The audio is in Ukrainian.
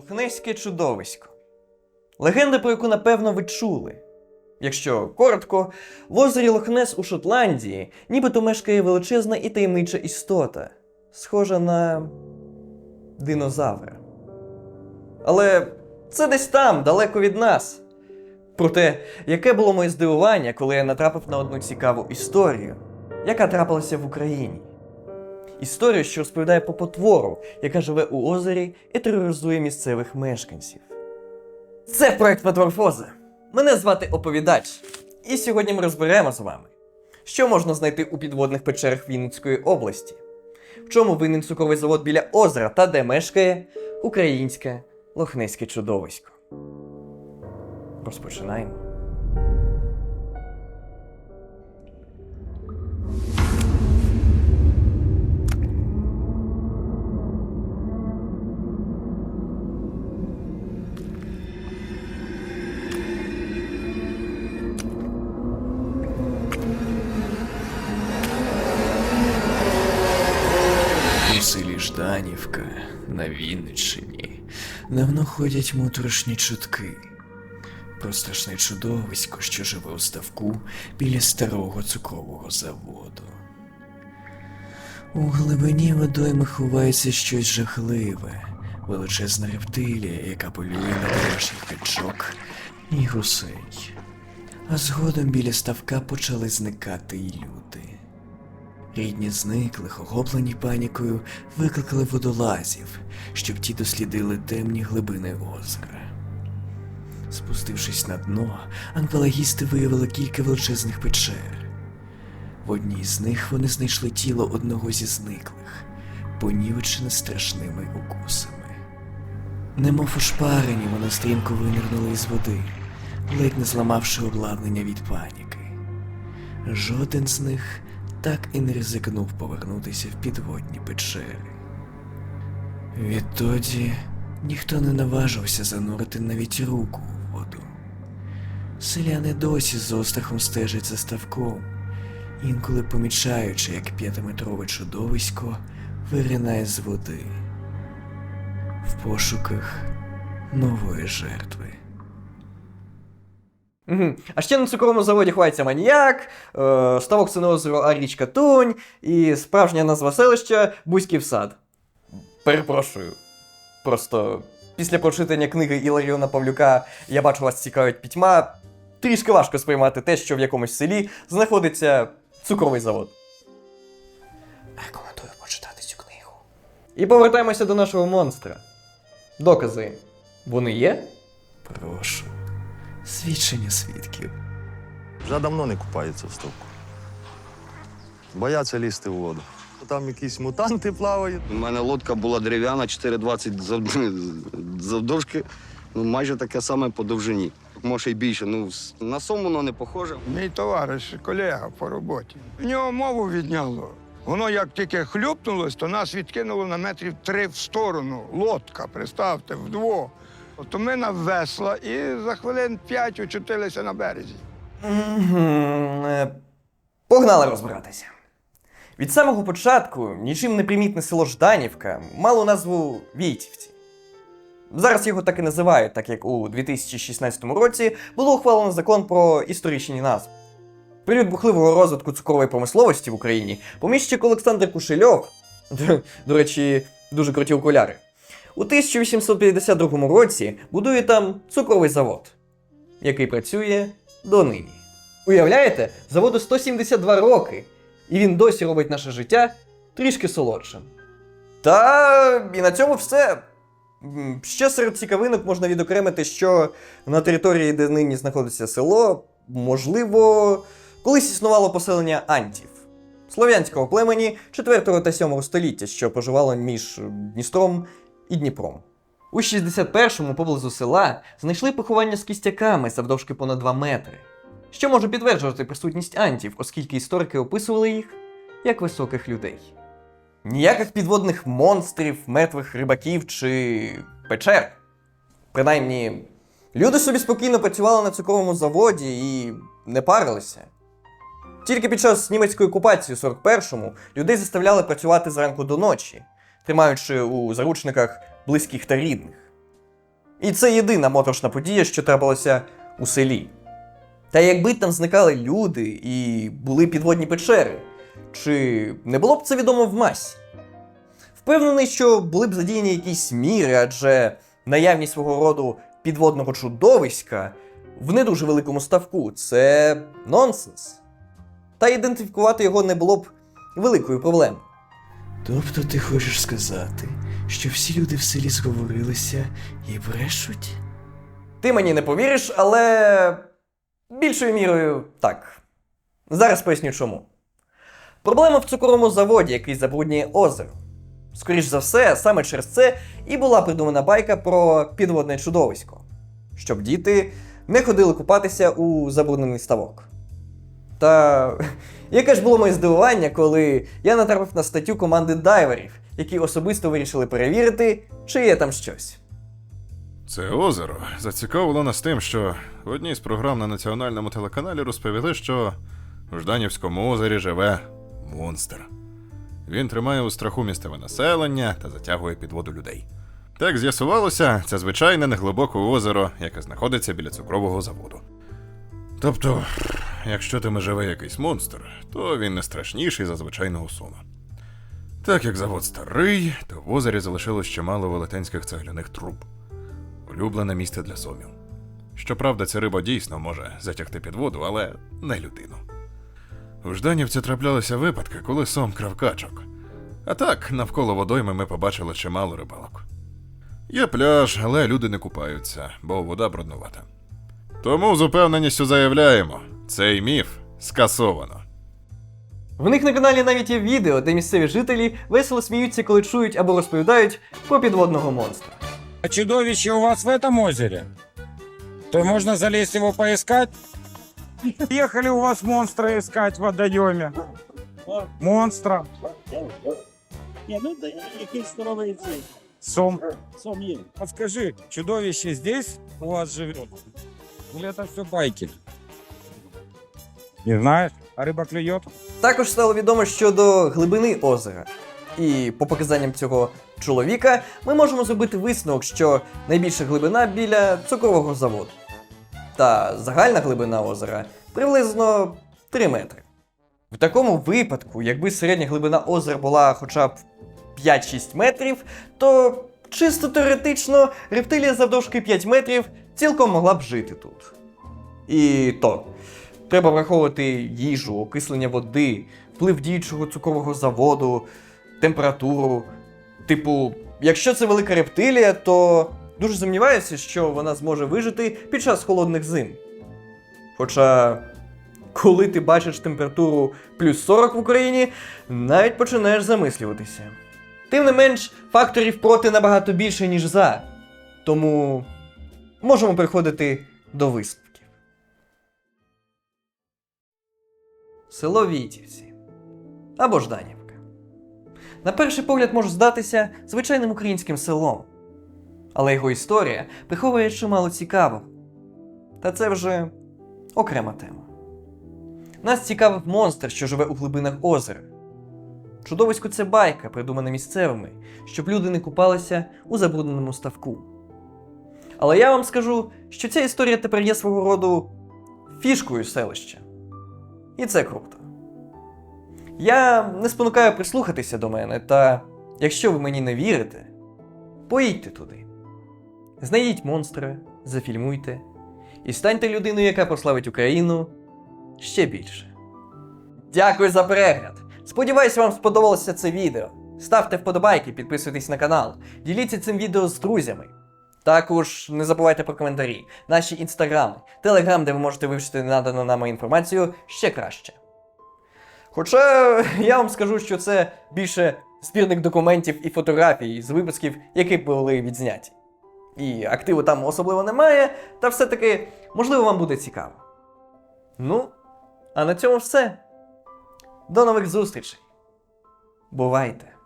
Лохнеське чудовисько. Легенда, про яку напевно ви чули. Якщо коротко, в озері Лохнес у Шотландії нібито мешкає величезна і таємнича істота, схожа на динозавра. Але це десь там, далеко від нас. Проте, яке було моє здивування, коли я натрапив на одну цікаву історію, яка трапилася в Україні. Історію, що розповідає про потвору, яка живе у озері і тероризує місцевих мешканців. Це проект Метаморфоза. Мене звати Оповідач. І сьогодні ми розберемо з вами, що можна знайти у підводних печерах Вінницької області, в чому винен цукровий завод біля озера та де мешкає українське лохнеське чудовисько. Розпочинаємо. Селі на Вінниччині давно ходять моторошні чутки про страшне чудовисько, що живе у ставку біля старого цукрового заводу. У глибині водойми ховається щось жахливе, величезна рептилія, яка полює на домашніх качок і гусей. А згодом біля ставка почали зникати й люди. Рідні зниклих, охоплені панікою, викликали водолазів, щоб ті дослідили темні глибини озера. Спустившись на дно, анпелагісти виявили кілька величезних печер. В одній з них вони знайшли тіло одного зі зниклих, понівечене страшними укусами. Немов ошпарені, вони стрімко винирнули із води, ледь не зламавши обладнання від паніки. Жоден з них так і не ризикнув повернутися в підводні печери. Відтоді ніхто не наважився занурити навіть руку у воду. Селяни досі з острахом стежать за ставком, інколи помічаючи, як п'ятиметрове чудовисько виринає з води в пошуках нової жертви. Угу. А ще на цукровому заводі ховається маніяк, е, ставок це озеро, а річка Тунь, і справжня назва селища Бузьків сад. Перепрошую. Просто після прочитання книги Іларіона Павлюка Я бачу вас цікавить пітьма. Трішки важко сприймати те, що в якомусь селі знаходиться цукровий завод. Рекомендую почитати цю книгу. І повертаємося до нашого монстра. Докази. Вони є? Прошу. Свідчення свідків. Вже давно не купаються в ставку. Бояться лізти в воду. Там якісь мутанти плавають. У мене лодка була дерев'яна, 4,20 зав- завдовжки, ну майже таке саме по довжині. Може й більше. Ну, на сом воно не похоже. Мій товариш, колега по роботі. В нього мову відняло. Воно як тільки хлюпнулось, то нас відкинуло на метрів три в сторону. Лодка, представте, вдвох. От ми на весла і за хвилин п'ять очутилися на березі. Е, Погнали розбиратися. Від самого початку нічим не примітне село Жданівка мало назву Війтівці. Зараз його так і називають, так як у 2016 році було ухвалено закон про історичні назви. Період бурхливого розвитку цукрової промисловості в Україні поміщик Олександр Кушельов, до речі, дуже круті окуляри, у 1852 році будує там цукровий завод, який працює донині. Уявляєте, заводу 172 роки, і він досі робить наше життя трішки солодшим. Та і на цьому все. Ще серед цікавинок можна відокремити, що на території, де нині знаходиться село, можливо, колись існувало поселення антів слов'янського племені 4 та 7 століття, що проживало між Дністром і Дніпром. У 61-му поблизу села знайшли поховання з кістяками завдовжки понад 2 метри, що може підтверджувати присутність антів, оскільки історики описували їх як високих людей. Ніяких підводних монстрів, мертвих рибаків чи печер. Принаймні, люди собі спокійно працювали на цукровому заводі і не парилися. Тільки під час німецької окупації у 41-му людей заставляли працювати зранку до ночі, тримаючи у заручниках близьких та рідних. І це єдина моторошна подія, що трапилася у селі. Та якби там зникали люди і були підводні печери, чи не було б це відомо в масі? Впевнений, що були б задіяні якісь міри, адже наявність свого роду підводного чудовиська в не дуже великому ставку це нонсенс. Та ідентифікувати його не було б великою проблемою. Тобто ти хочеш сказати, що всі люди в селі зговорилися і брешуть? Ти мені не повіриш, але більшою мірою так. Зараз поясню чому. Проблема в цукровому заводі, який забруднює озеро. Скоріш за все, саме через це і була придумана байка про підводне чудовисько, щоб діти не ходили купатися у забруднений ставок. Та яке ж було моє здивування, коли я натрапив на статтю команди дайверів, які особисто вирішили перевірити, чи є там щось. Це озеро зацікавило нас тим, що в одній з програм на національному телеканалі розповіли, що в Жданівському озері живе монстр. Він тримає у страху місцеве населення та затягує під воду людей. Так з'ясувалося, це звичайне неглибоке озеро, яке знаходиться біля цукрового заводу. Тобто, якщо там і живе якийсь монстр, то він не страшніший за звичайного сона. Так як завод старий, то в озері залишилось чимало велетенських цегляних труб улюблене місце для сомів. Щоправда, ця риба дійсно може затягти під воду, але не людину. У Жданівці траплялися випадки, коли сом крав качок. А так, навколо водойми ми побачили чимало рибалок. Є пляж, але люди не купаються, бо вода бруднувата. Тому з упевненістю заявляємо: цей міф скасовано. В них на каналі навіть є відео, де місцеві жителі весело сміються, коли чують або розповідають про підводного монстра. А чудовище у вас в этом озере? То можно залезть его поискать? Ехали у вас монстра искать в водоеме. Монстра. Ні, ну да, якийсь здоровий цей Сом. сом є. Подскажи, чудовище здесь у вас живет? Или это все байки? Не знаешь? А рыба клюет? Також стало відомо щодо глибини озера. І по показанням цього чоловіка ми можемо зробити висновок, що найбільша глибина біля цукрового заводу. Та загальна глибина озера приблизно 3 метри. В такому випадку, якби середня глибина озера була хоча б 5-6 метрів, то чисто теоретично рептилія завдовжки 5 метрів цілком могла б жити тут. І то. Треба враховувати їжу, окислення води, вплив діючого цукрового заводу, температуру. Типу, якщо це велика рептилія, то дуже сумніваюся, що вона зможе вижити під час холодних зим. Хоча, коли ти бачиш температуру плюс 40 в Україні, навіть починаєш замислюватися. Тим не менш, факторів проти набагато більше, ніж за. Тому можемо переходити до висновків. Село Війтівці або Жданівка. На перший погляд може здатися звичайним українським селом, але його історія приховує чимало цікавого. Та це вже окрема тема. Нас цікавив монстр, що живе у глибинах озера. Чудовисько це байка, придумана місцевими, щоб люди не купалися у забрудненому ставку. Але я вам скажу, що ця історія тепер є свого роду фішкою селища. І це круто. Я не спонукаю прислухатися до мене, та якщо ви мені не вірите, поїдьте туди. Знайдіть монстра, зафільмуйте і станьте людиною, яка прославить Україну ще більше. Дякую за перегляд! Сподіваюся, вам сподобалося це відео. Ставте вподобайки, підписуйтесь на канал, діліться цим відео з друзями. Також не забувайте про коментарі, наші інстаграми, телеграм, де ви можете вивчити надану нами інформацію ще краще. Хоча я вам скажу, що це більше збірник документів і фотографій з випусків, які були відзняті. І активу там особливо немає, та все-таки, можливо, вам буде цікаво. Ну, а на цьому все. До нових зустрічей. Бувайте!